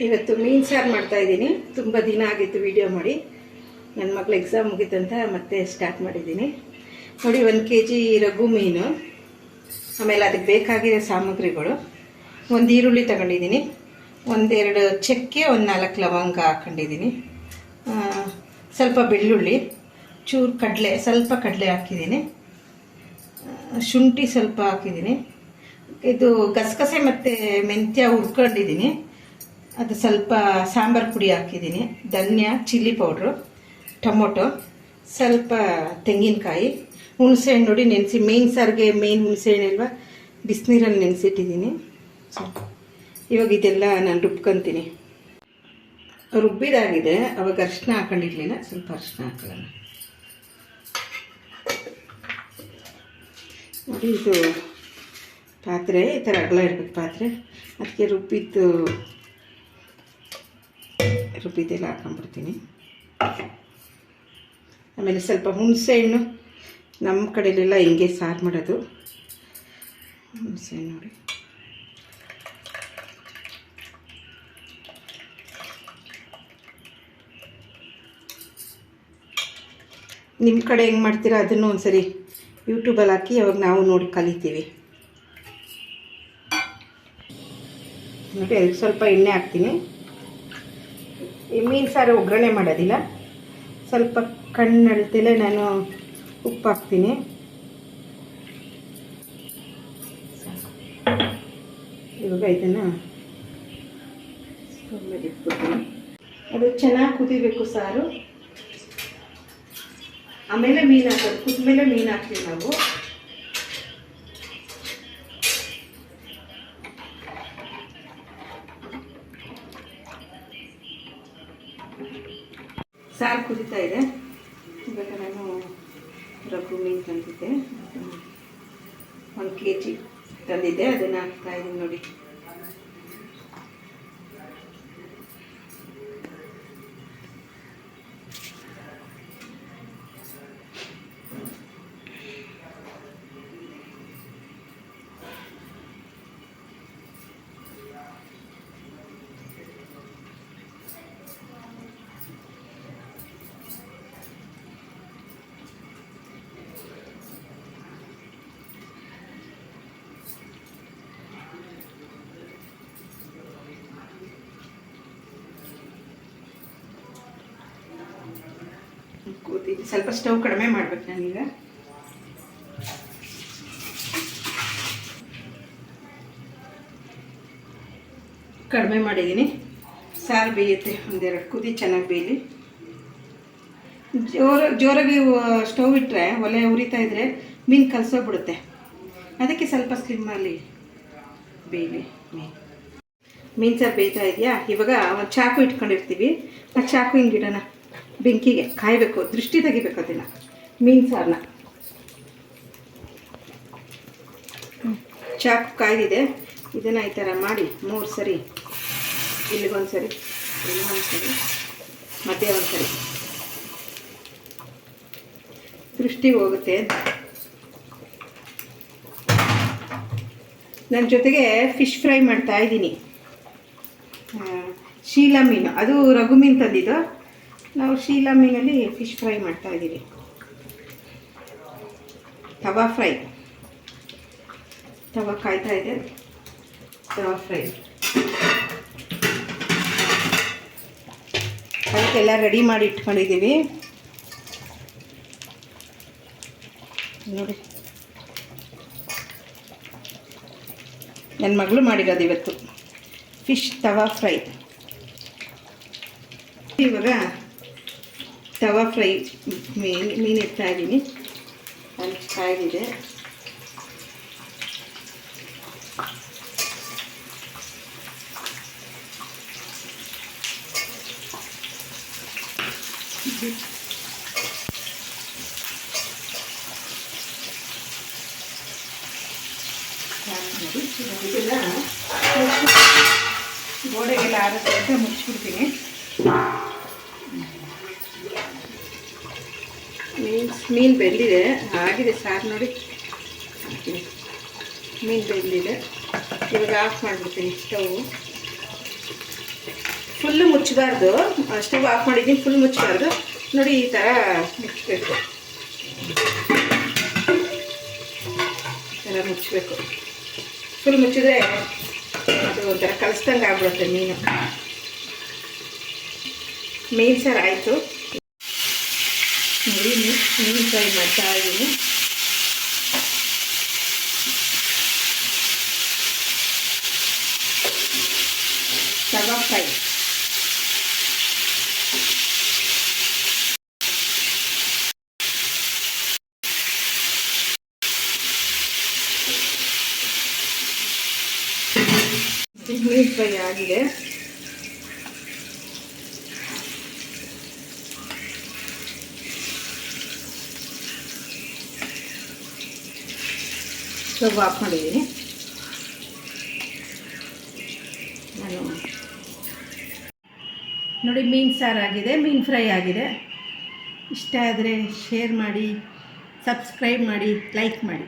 ಇವತ್ತು ಮೀನು ಸಾರು ಮಾಡ್ತಾಯಿದ್ದೀನಿ ತುಂಬ ದಿನ ಆಗಿತ್ತು ವಿಡಿಯೋ ಮಾಡಿ. ನನ್ನ ಮಗಳು ಎಕ್ಸಾಮ್ ಮುಗಿತಂತ ಮತ್ತೆ ಸ್ಟಾರ್ಟ್ ಮಾಡಿದ್ದೀನಿ. ನೋಡಿ, ಒಂದು ಕೆ ಜಿ ರಘು ಮೀನು. ಆಮೇಲೆ ಅದಕ್ಕೆ ಬೇಕಾಗಿರೋ ಸಾಮಗ್ರಿಗಳು. ಒಂದು ಈರುಳ್ಳಿ ತಗೊಂಡಿದ್ದೀನಿ. ಒಂದೆರಡು ಚಕ್ಕೆ, ಒಂದು ನಾಲ್ಕು ಲವಂಗ ಹಾಕೊಂಡಿದ್ದೀನಿ. ಸ್ವಲ್ಪ ಬೆಳ್ಳುಳ್ಳಿ, ಚೂರು ಕಡಲೆ, ಸ್ವಲ್ಪ ಕಡಲೆ ಹಾಕಿದ್ದೀನಿ. ಶುಂಠಿ ಸ್ವಲ್ಪ ಹಾಕಿದ್ದೀನಿ. ಇದು ಗಸಗಸೆ ಮತ್ತು ಮೆಂತ್ಯ ಹುರ್ಕೊಂಡಿದ್ದೀನಿ. ಅದು ಸ್ವಲ್ಪ ಸಾಂಬಾರು ಪುಡಿ ಹಾಕಿದ್ದೀನಿ. ಧನ್ಯ, ಚಿಲ್ಲಿ ಪೌಡ್ರು, ಟೊಮೊಟೊ, ಸ್ವಲ್ಪ ತೆಂಗಿನಕಾಯಿ. ಹುಣಸೆಹಣ್ಣು ನೋಡಿ ನೆನೆಸಿ, ಮೇನ್ ಸಾರಿಗೆ ಮೇನ್ ಹುಣಸೆಹಣ್ಣು ಅಲ್ವಾ? ಬಿಸಿನೀರಲ್ಲಿ ನೆನೆಸಿಟ್ಟಿದ್ದೀನಿ. ಇವಾಗ ಇದೆಲ್ಲ ನಾನು ರುಬ್ಕೊತೀನಿ. ರುಬ್ಬಿದಾಗಿದೆ, ಅವಾಗ ಅರಿಶಿನ ಹಾಕೊಂಡಿರ್ಲಿಲ್ಲ, ಸ್ವಲ್ಪ ಅರಿಶಿನ ಹಾಕೊಳ್ಳೋಣ. ನೋಡಿ, ಇದು ಪಾತ್ರೆ, ಈ ಥರ ಅಗಲ ಇರ್ಬೇಕು ಪಾತ್ರೆ. ಅದಕ್ಕೆ ರುಬ್ಬಿದ್ದು ರುಬ್ಬಿದ್ದೆಲ್ಲ ಹಾಕೊಂಡ್ಬಿಡ್ತೀನಿ. ಆಮೇಲೆ ಸ್ವಲ್ಪ ಹುಣಸೆ ಹಣ್ಣು. ನಮ್ಮ ಕಡೆಯಲ್ಲೆಲ್ಲ ಹಿಂಗೆ ಸಾರು ಮಾಡೋದು. ಹುಣಸೆ ನೋಡಿ. ನಿಮ್ಮ ಕಡೆ ಹೆಂಗೆ ಮಾಡ್ತೀರಾ? ಅದನ್ನು ಒಂದ್ಸರಿ ಯೂಟ್ಯೂಬಲ್ಲಿ ಹಾಕಿ, ಅವಾಗ ನಾವು ನೋಡಿ ಕಲಿತೀವಿ. ನೋಡಿ, ಅದಕ್ಕೆ ಸ್ವಲ್ಪ ಎಣ್ಣೆ ಹಾಕ್ತೀನಿ. ಈ ಮೀನು ಸಾರು ಒಗ್ಗರಣೆ ಮಾಡೋದಿಲ್ಲ. ಸ್ವಲ್ಪ ಕಣ್ಣಳ್ತಲೇ ನಾನು ಉಪ್ಪು ಹಾಕ್ತೀನಿ ಇವಾಗ ಇದನ್ನು ಅದು ಚೆನ್ನಾಗಿ ಕುದಿಬೇಕು ಸಾರು. ಆಮೇಲೆ ಮೀನು ಹಾಕೋದು. ಕುದ್ಮೇಲೆ ಮೀನು ಹಾಕ್ತೀವಿ ನಾವು. ಸಾರು ಕುದೀತಾ ಇದೆ. ಇವಾಗ ನಾನು ರಘು ಮೀನು ತಂದಿದ್ದೆ. ಒಂದು ಕೆ ಜಿ ತಂದಿದ್ದೆ. ಅದನ್ನು ಹಾಕ್ತಾ ಇದ್ದೀನಿ ನೋಡಿ. ಕೂತಿದ್ದು ಸ್ವಲ್ಪ ಸ್ಟವ್ ಕಡಿಮೆ ಮಾಡ್ಬೇಕು ನಾನೀಗ. ಕಡಿಮೆ ಮಾಡಿದ್ದೀನಿ. ಸಾರು ಬೇಯುತ್ತೆ, ಒಂದೆರಡು ಕುದಿ ಚೆನ್ನಾಗಿ ಬೇಯಲಿ. ಜೋರ, ಜೋರಾಗಿ ಸ್ಟವ್ ಇಟ್ಟರೆ ಒಲೆ ಉರಿತಾ ಇದ್ದರೆ ಮೀನು ಕಲಸೋಗ್ಬಿಡುತ್ತೆ. ಅದಕ್ಕೆ ಸ್ವಲ್ಪ ಸ್ಲಿಮ್ಮಲ್ಲಿ ಬೇಯಲಿ ಮೀನು. ಮೀನು ಸಾರು ಬೇಯ್ತಾ ಇದೆಯಾ? ಇವಾಗ ಒಂದು ಚಾಕು ಇಟ್ಕೊಂಡಿರ್ತೀವಿ. ಆ ಚಾಕು ಹಿಂಗಿಡೋಣ ಬೆಂಕಿಗೆ ಕಾಯಬೇಕು, ದೃಷ್ಟಿ ತೆಗಿಬೇಕು ಅದನ್ನು ಮೀನು ಸಾರನ್ನ ಚಾಕು ಕಾಯ್ದಿದೆ. ಇದನ್ನ ಈ ಥರ ಮಾಡಿ ಮೂರು ಸರಿ ಇಲ್ಲಿಗೊಂದು ಸರಿ ಇಲ್ಲಿಗೊಂದು ಸರಿ ಮತ್ತೆ ಒಂದು ಸರಿ ದೃಷ್ಟಿ ಹೋಗುತ್ತೆ. ನನ್ನ ಜೊತೆಗೆ ಫಿಶ್ ಫ್ರೈ ಮಾಡ್ತಾ ಇದ್ದೀನಿ. ಶೀಲಾ ಮೀನು. ಅದು ರಘು ಮೀನು ತಂದಿದ್ದು. ನಾವು ಶೀಲಾ ಮೀನಲ್ಲಿ ಫಿಶ್ ಫ್ರೈ ಮಾಡ್ತಾ ಇದ್ದೀವಿ. ತವಾ ಫ್ರೈ ತವಾ ಕಾಯ್ತಾ ಇದೆ. ತವಾ ಫ್ರೈ ಅದಕ್ಕೆಲ್ಲ ರೆಡಿ ಮಾಡಿ ಇಟ್ಕೊಂಡಿದ್ದೀವಿ. ನೋಡಿ. ನನ್ನ ಮಗಳು ಮಾಡಿರೋದು ಇವತ್ತು. ಫಿಶ್ ತವಾ ಫ್ರೈ ಇವಾಗ ತವಾ ಫ್ರೈ ಮೀನು ಮೀನು ಇಡ್ತಾ ಇದ್ದೀನಿ ಅಲ್ಲಿ ಕಾಯ್ದಿದೆ ಗೋಡೆಗೆಲ್ಲ ಆರೋಗ್ಯ ಮುಚ್ಚಿಬಿಡ್ತೀನಿ ಮೀನು ಮೀನು ಬೆಂದಿದೆ. ಆಗಿದೆ ಸಾರು ನೋಡಿ. ಮೀನು ಬೆಂದಿದೆ. ಇವಾಗ ಆಫ್ ಮಾಡಿಬಿಡ್ತೀನಿ ಸ್ಟವ್. ಫುಲ್ಲು ಮುಚ್ಚಬಾರ್ದು. ಸ್ಟವ್ ಆಫ್ ಮಾಡಿದ್ದೀನಿ ಫುಲ್ ಮುಚ್ಚಬಾರ್ದು. ನೋಡಿ ಈ ಥರ ಮುಚ್ಚಬೇಕು. ಈ ಥರ ಮುಚ್ಚಬೇಕು. ಫುಲ್ ಮುಚ್ಚಿದ್ರೆ ಅದು ಒಂಥರ ಕಲಿಸ್ದಂಗೆ ಆಗ್ಬಿಡುತ್ತೆ ಮೀನು. ಮೀನು ಸಾರು ಆಯಿತು. ನೋಡಿ ಮೀ- ಮೀನು ಫ್ರೈ ಮಾಡ್ತಾ ಇದ್ದೀನಿ ತವಾ ಫ್ರೈ ಮೀನು ಫ್ರೈ ಆಗಿದೆ ಸ್ಟವ್ ಆಫ್ ಮಾಡಿದ್ದೀನಿ. ನಾನು ನೋಡಿ, ಮೀನು ಸಾರು ಆಗಿದೆ, ಮೀನು ಫ್ರೈ ಆಗಿದೆ. ಇಷ್ಟ ಆದರೆ ಶೇರ್ ಮಾಡಿ, ಸಬ್ಸ್ಕ್ರೈಬ್ ಮಾಡಿ, ಲೈಕ್ ಮಾಡಿ.